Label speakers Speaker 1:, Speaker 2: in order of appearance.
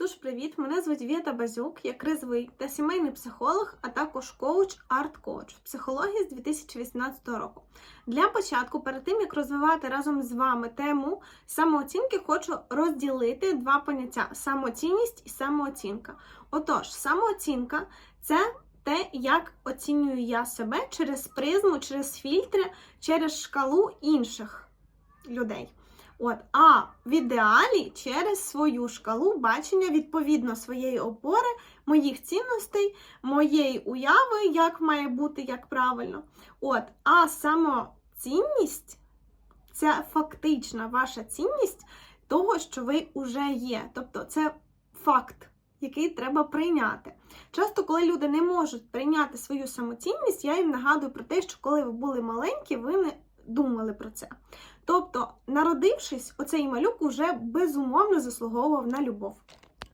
Speaker 1: Тож, привіт! Мене звуть Вєта Базюк, я кризовий та сімейний психолог, а також коуч, арт-коуч в психології з 2018 року. Для початку, перед тим як розвивати разом з вами тему самооцінки, хочу розділити два поняття: самоцінність і самооцінка. Отож, самооцінка це те, як оцінюю я себе через призму, через фільтри, через шкалу інших людей. От, а в ідеалі через свою шкалу бачення відповідно своєї опори, моїх цінностей, моєї уяви, як має бути, як правильно. От, а самоцінність це фактична ваша цінність того, що ви вже є. Тобто це факт, який треба прийняти. Часто, коли люди не можуть прийняти свою самоцінність, я їм нагадую про те, що коли ви були маленькі, ви не думали про це. Тобто, народившись, оцей малюк уже безумовно заслуговував на любов.